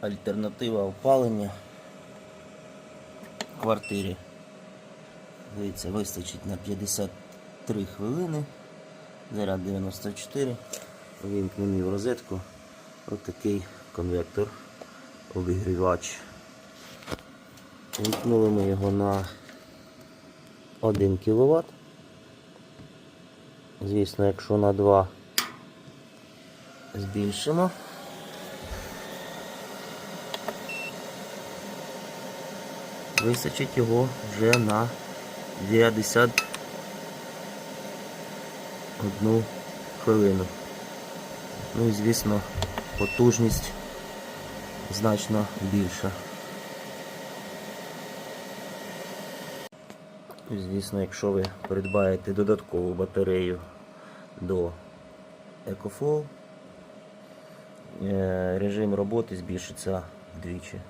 альтернатива опалення в квартирі. Дивіться, вистачить на 53 хвилини. Заряд 94. Вімкнемо в розетку. Ось такий конвектор, обігрівач. Вімкнули ми його на 1 кВт. Звісно, якщо на 2 збільшимо. Височить його вже на 51 хвилину. Ну і звісно, потужність значно більша. Звісно, якщо ви придбаєте додаткову батарею до EcoFlow, е, режим роботи збільшиться вдвічі.